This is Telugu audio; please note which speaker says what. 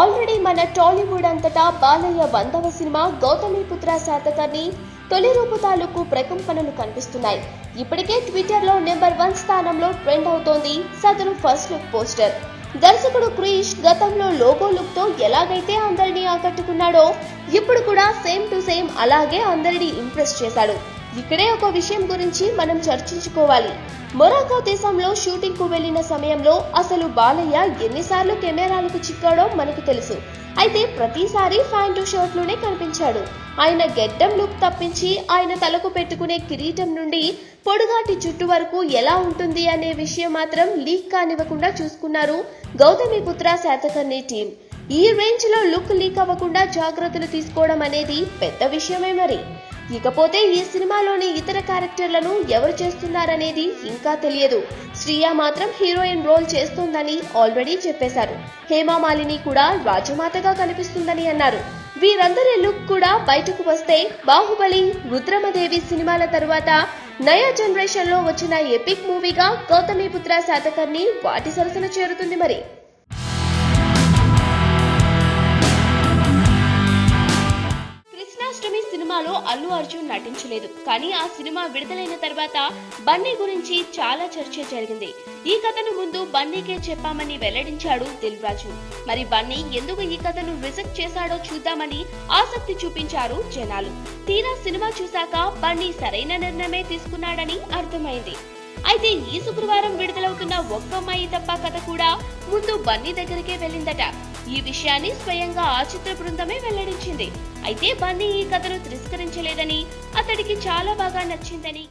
Speaker 1: ఆల్రెడీ మన టాలీవుడ్ అంతటా బాలయ్య వందవ సినిమా గౌతమిపుత్ర శాతకర్ణి తొలి రూపు తాలూకు ప్రకంపనలు కనిపిస్తున్నాయి. ఇప్పటికే ట్విట్టర్లో నెంబర్ వన్ స్థానంలో ట్రెండ్ అవుతోంది సదరు ఫస్ట్ లుక్ పోస్టర్. దర్శకుడు క్రీష్ గతంలో లోగో లుక్తో ఎలాగైతే అందరినీ ఆకట్టుకున్నాడో ఇప్పుడు కూడా సేమ్ టు సేమ్ అలాగే అందరినీ ఇంప్రెస్ చేశాడు. ఇక్కడే ఒక విషయం గురించి మనం చర్చించుకోవాలి. మొరాకో దేశంలో షూటింగ్కు వెళ్ళిన సమయంలో అసలు బాలయ్య ఎన్నిసార్లు కెమెరాలకు చిక్కాడో మనకు తెలుసు. అయితే ప్రతిసారి ప్యాంటు షర్ట్లోనే కనిపించాడు. ఆయన గెడ్డం లుక్ తప్పించి ఆయన తలకు పెట్టుకునే కిరీటం నుండి పొడుగాటి జుట్టు వరకు ఎలా ఉంటుంది అనే విషయం మాత్రం లీక్ కానివ్వకుండా చూసుకున్నారు గౌతమిపుత్ర శాతకర్ణి టీం. ఈ రేంజ్లో లుక్ లీక్ అవ్వకుండా జాగ్రత్తలు తీసుకోవడం అనేది పెద్ద విషయమే మరి. ఇకపోతే ఈ సినిమాలోని ఇతర క్యారెక్టర్లను ఎవరు చేస్తున్నారనేది ఇంకా తెలియదు. శ్రీయ మాత్రం హీరోయిన్ రోల్ చేస్తోందని ఆల్రెడీ చెప్పేశారు. హేమామాలిని కూడా రాజమాతగా కనిపిస్తుందని అన్నారు. వీరందరి లుక్ కూడా బయటకు వస్తే బాహుబలి రుద్రమదేవి సినిమాల తరువాత నయా జనరేషన్లో వచ్చిన ఎపిక్ మూవీగా గౌతమిపుత్ర శాతకర్ణి వాటి సరసన చేరుతుంది మరి. అష్టమి సినిమాలో అల్లు అర్జున్ నటించలేదు. కానీ ఆ సినిమా విడుదలైన తర్వాత బన్నీ గురించి చాలా చర్చ జరిగింది. ఈ కథను ముందు బన్నీకే చెప్పామని వెల్లడించాడు దిల్ రాజు మరి బన్నీ ఎందుకు ఈ కథను రిజెక్ట్ చేశాడో చూద్దామని ఆసక్తి చూపించారు జనాలు. తీరా సినిమా చూశాక బన్నీ సరైన నిర్ణయమే తీసుకున్నాడని అర్థమైంది. అయితే ఈ శుక్రవారం విడుదలవుతున్న ఒక్కమ్మాయి తప్ప కథ కూడా ముందు బన్నీ దగ్గరికే వెళ్ళిందట. ఈ విషయాన్ని స్వయంగా ఆ చిత్ర బృందమే వెల్లడించింది. అయితే బన్నీ ఈ కథను తిరస్కరించలేదని అతడికి చాలా బాగా నచ్చిందని